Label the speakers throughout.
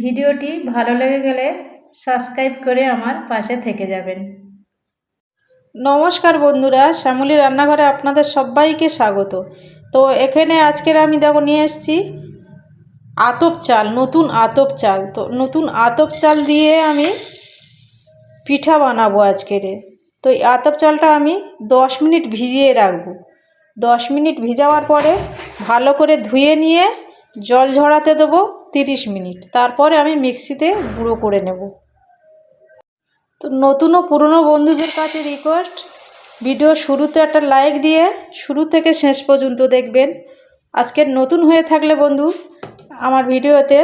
Speaker 1: ভিডিওটি ভালো লেগে গেলে সাবস্ক্রাইব করে আমার পাশে থেকে যাবেন। নমস্কার বন্ধুরা, শ্যামলী রান্নাঘরে আপনাদের সবাইকে স্বাগত। তো এখানে আজকের আমি দেখো নিয়ে এসেছি আতপ চাল, নতুন আতপ চাল। তো নতুন আতপ চাল দিয়ে আমি পিঠা বানাবো আজকের। তো এই আতপ চালটা আমি দশ মিনিট ভিজিয়ে রাখব। দশ মিনিট ভিজাওয়ার পরে ভালো করে ধুয়ে নিয়ে জল ঝরাতে দেবো। তিরিশ মিনিট। তারপরে আমি মিক্সিতে গুঁড়ো করে নেব। তো নতুন ও পুরনো বন্ধুদের কাছে রিকোয়েস্ট ভিডিও শুরুতে একটা লাইক দিয়ে শুরু থেকে শেষ পর্যন্ত দেখবেন। আজকের নতুন হয়ে থাকলে বন্ধু, আমার ভিডিওতে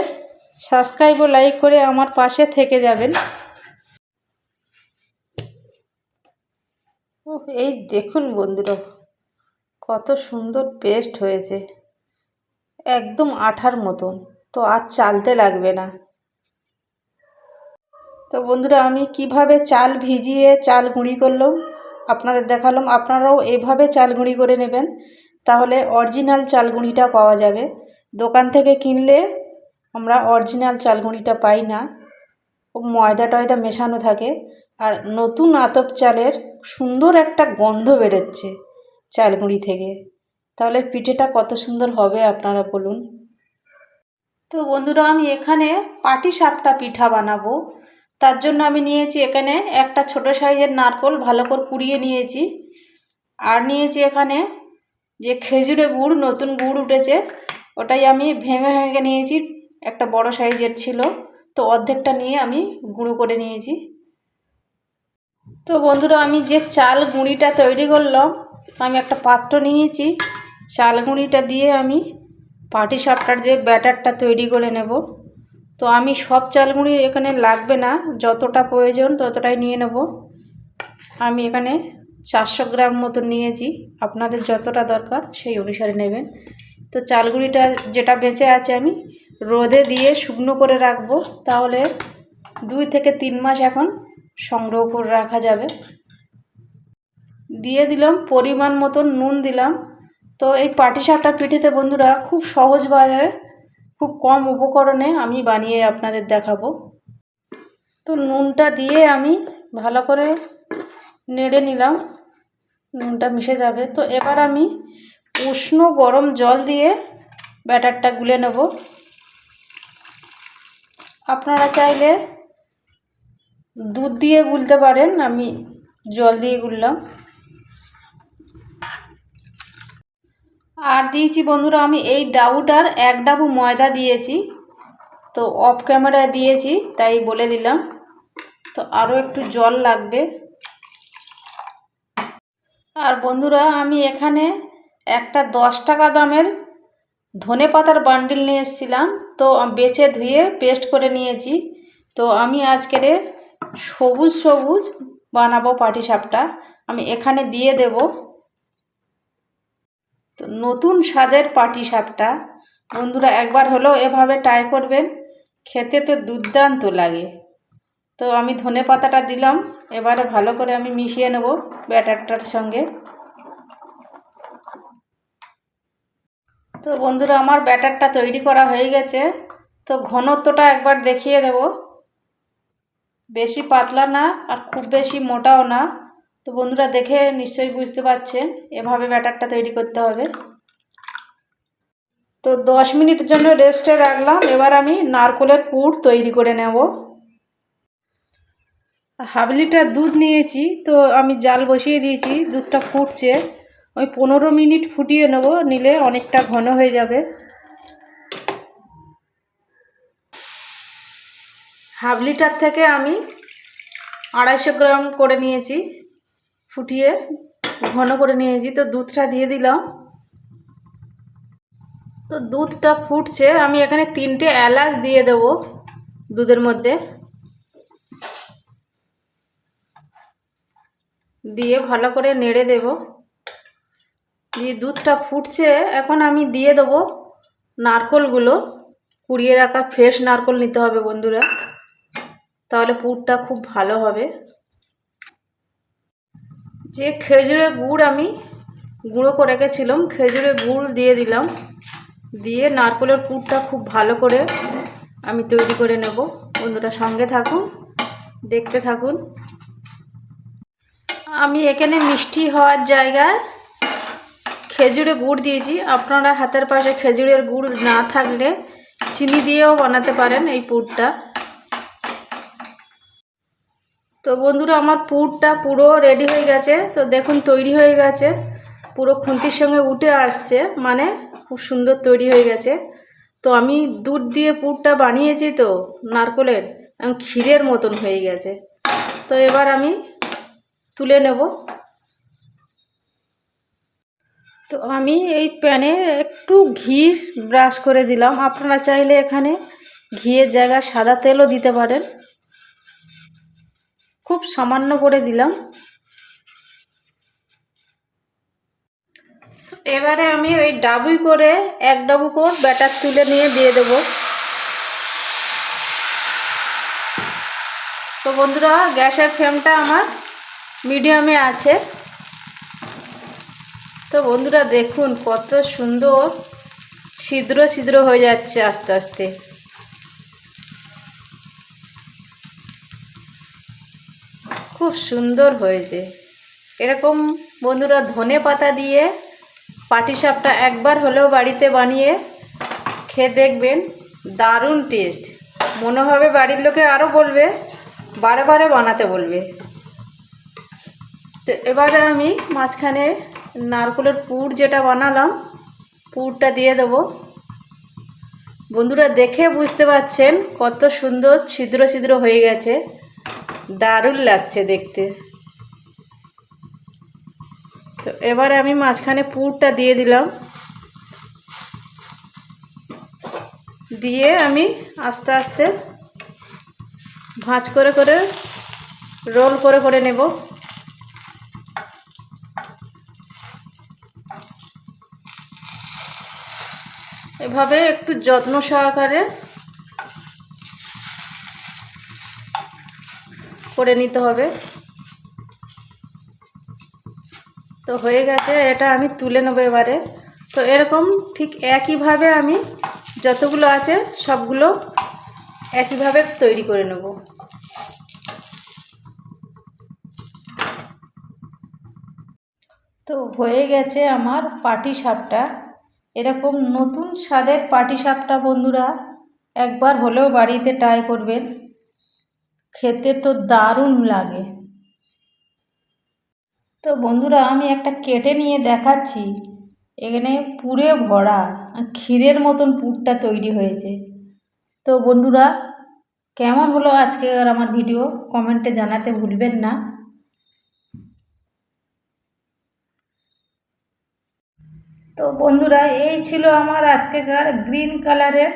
Speaker 1: সাবস্ক্রাইব ও লাইক করে আমার পাশে থেকে যাবেন। ও এই দেখুন বন্ধুরা, কত সুন্দর পেস্ট হয়েছে। একদম আঠার মতন। তো আর চালতে লাগবে না। তো বন্ধুরা, আমি কীভাবে চাল ভিজিয়ে চাল গুঁড়ি করলাম আপনাদের দেখালাম। আপনারাও এভাবে চাল গুঁড়ি করে নেবেন, তাহলে অরিজিনাল চাল গুঁড়িটা পাওয়া যাবে। দোকান থেকে কিনলে আমরা অরিজিনাল চাল গুঁড়িটা পাই না। ময়দা টয়দা মেশানো থাকে আর নতুন আতপ চালের সুন্দর একটা গন্ধ বেরোচ্ছে চাল গুঁড়ি থেকে। তাহলে পিঠেটা কত সুন্দর হবে আপনারা বলুন। তো বন্ধুরা, আমি এখানে পাটি সাপটা পিঠা বানাবো। তার জন্য আমি নিয়েছি এখানে একটা ছোট সাইজের নারকোল, ভালো করে কুড়িয়ে নিয়েছি। আর নিয়েছি এখানে যে খেজুরে গুড়, নতুন গুড় উঠেছে, ওটাই আমি ভেঙে ভেঙে নিয়েছি। একটা বড় সাইজের ছিল, তো অর্ধেকটা নিয়ে আমি গুঁড়ো করে নিয়েছি। তো বন্ধুরা, আমি যে চাল গুঁড়িটা তৈরি করলাম, আমি একটা পাত্র নিয়েছি। চাল গুঁড়িটা দিয়ে আমি পাটি সাপটার যে ব্যাটারটা তৈরি করে নেব। তো আমি সব চালগুঁড়ি এখানে লাগবে না, যতটা প্রয়োজন ততটাই নিয়ে নেব। আমি এখানে চারশো গ্রাম মতো নিয়েছি, আপনাদের যতটা দরকার সেই অনুসারে নেবেন। তো চালগুঁড়িটা যেটা বেঁচে আছে আমি রোদে দিয়ে শুকনো করে রাখব, তাহলে দুই থেকে তিন মাস এখন সংগ্রহ করে রাখা যাবে। দিয়ে দিলাম পরিমাণ মতন নুন দিলাম তো এই পাটিসাপটা পিঠেতে বন্ধুরা খুব সহজভাবে খুব কম উপকরণে আমি বানিয়ে আপনাদের দেখাবো। তো নুনটা দিয়ে আমি ভালো করে নেড়ে নিলাম, নুনটা মিশে যাবে। তো এবার আমি উষ্ণ গরম জল দিয়ে ব্যাটারটা গুলে নেব। আপনারা চাইলে দুধ দিয়ে গুলতে পারেন, আমি জল দিয়ে গুললাম। আর দিয়েছি বন্ধুরা আমি এই ডাবুটার এক ডাবু ময়দা দিয়েছি। তো অফ ক্যামেরায় দিয়েছি, তাই বলে দিলাম। তো আরও একটু জল লাগবে। আর বন্ধুরা আমি এখানে একটা দশ টাকা দামের ধনে পাতার বান্ডিল নিয়ে এসেছিলাম। তো বেছে ধুয়ে পেস্ট করে নিয়েছি। তো আমি আজকের সবুজ সবুজ বানাবো পাটিসাপটা। আমি এখানে দিয়ে দেবো। তো নতুন স্বাদের পাটি সাপটা বন্ধুরা, একবার হলেও এভাবে ট্রাই করবেন, খেতে তো দুর্দান্ত লাগে। তো আমি ধনে পাতাটা দিলাম, এবারে ভালো করে আমি মিশিয়ে নেব ব্যাটারটার সঙ্গে। তো বন্ধুরা, আমার ব্যাটারটা তৈরি করা হয়ে গেছে। তো ঘনত্বটা একবার দেখিয়ে দেব। বেশি পাতলা না আর খুব বেশি মোটাও না। তো বন্ধুরা দেখে নিশ্চয়ই বুঝতে পারছেন, এভাবে ব্যাটারটা তৈরি করতে হবে। তো দশ মিনিটের জন্য রেস্টে রাখলাম, এবার আমি নারকোলের পুর তৈরি করে নেব। হাফ লিটার দুধ নিয়েছি, তো আমি জাল বসিয়ে দিয়েছি, দুধটা ফুটছে। ওই পনেরো মিনিট ফুটিয়ে নেব, নিলে অনেকটা ঘন হয়ে যাবে। হাফ লিটার থেকে আমি আড়াইশো গ্রাম করে নিয়েছি। ফুটিয়ে ঘন করে নিয়েছি। তো দুধটা দিয়ে দিলাম। তো দুধটা ফুটছে। আমি এখানে তিনটে এলাচ দিয়ে দেব দুধের মধ্যে। দিয়ে ভালো করে নেড়ে দেব। দিয়ে দুধটা ফুটছে। এখন আমি দিয়ে দেবো নারকলগুলো। কুড়িয়ে রাখা ফ্রেশ নারকল নিতে হবে বন্ধুরা। তাহলে পুরটা খুব ভালো হবে। যে খেজুরের গুড় আমি গুঁড়ো করে রেখেছিলাম, খেজুরের গুড় দিয়ে দিলাম। দিয়ে নারকেলের পুরটা খুব ভালো করে আমি তৈরি করে নেব। বন্ধুরা সঙ্গে থাকুন, দেখতে থাকুন। আমি এখানে মিষ্টি হওয়ার জায়গায় খেজুরে গুড় দিয়েছি। আপনারা হাতের পাশে খেজুরের গুড় না থাকলে চিনি দিয়েও বানাতে পারেন এই পুরটা। তো বন্ধুরা, আমার পুরটা পুরো রেডি হয়ে গেছে। তো দেখুন, তৈরি হয়ে গেছে। পুরো খুন্তির সঙ্গে উঠে আসছে মানে খুব সুন্দর তৈরি হয়ে গেছে। তো আমি দুধ দিয়ে পুরটা বানিয়েছি তো, নারকলের এবং ক্ষীরের মতন হয়ে গেছে। তো এবার আমি তুলে নেব। তো আমি এই প্যানে একটু ঘি ব্রাশ করে দিলাম। আপনারা চাইলে এখানে ঘিয়ের জায়গায় সাদা তেলও দিতে পারেন। খুব সামান্য করে দিলাম। এবারে আমি ওই ডাবুই করে এক ডাবু করে ব্যাটার তুলে নিয়ে দিয়ে দেব। তো বন্ধুরা, গ্যাসের ফ্লেমটা আমার মিডিয়ামে আছে। তো বন্ধুরা, দেখুন কত সুন্দর ছিদ্র ছিদ্র হয়ে যাচ্ছে আস্তে আস্তে। খুব সুন্দর হয়েছে। এরকম বন্ধুরা ধনে পাতা দিয়ে পাটিসাপটা একবার হলেও বাড়িতে বানিয়ে খেয়ে দেখবেন, দারুণ টেস্ট মনে হবে বাড়ির লোকে আরও বলবে, বারে বারে বানাতে বলবে। তো এবারে আমি মাঝখানে নারকলের পুর যেটা বানালাম, পুরটা দিয়ে দেবো। বন্ধুরা দেখে বুঝতে পাচ্ছেন কত সুন্দর ছিদ্র ছিদ্র হয়ে গেছে। দারুণ লাগছে দেখতে। তো এবারে আমি মাঝখানে পুরটা দিয়ে দিলাম। দিয়ে আমি আস্তে আস্তে ভাঁজ করে করে রোল করে করে নেব। এভাবে একটু যত্ন সহকারে করে নিতে হবে। তো হয়ে গেছে, এটা আমি তুলে নেব এবারে। তো এরকম ঠিক একইভাবে আমি যতগুলো আছে সবগুলো একইভাবে তৈরি করে নেব। তো হয়ে গেছে আমার পাটি সাপটা এরকম নতুন স্বাদের পাটি সাপটা বন্ধুরা, একবার হলেও বাড়িতে ট্রাই করবেন। খেতে তো দারুণ লাগে। তো বন্ধুরা, আমি একটা কেটে নিয়ে দেখাচ্ছি। এখানে পুরে ভরা ক্ষীরের মতন পুরটা তৈরি হয়েছে। তো বন্ধুরা, কেমন হলো আজকে আর আমার ভিডিও? কমেন্টে জানাতে ভুলবেন না। তো বন্ধুরা, এই ছিল আমার আজকেকার গ্রিন কালারের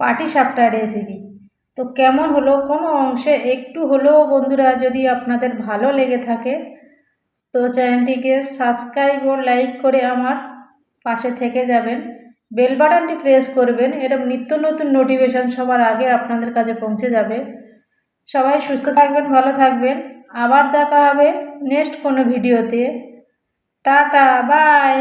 Speaker 1: পাটি সাপটা রেসিপি তো কেমন হলো? কোনো অংশে একটু হলেও বন্ধুরা যদি আপনাদের ভালো লেগে থাকে, তো চ্যানেলটিকে সাবস্ক্রাইব ও লাইক করে আমার পাশে থেকে যাবেন। বেল বাটনটি প্রেস করবেন এরকম নিত্য নতুন নোটিফিকেশান সবার আগে আপনাদের কাছে পৌঁছে যাবে। সবাই সুস্থ থাকবেন, ভালো থাকবেন। আবার দেখা হবে নেক্সট কোনো ভিডিওতে। Tata, bye!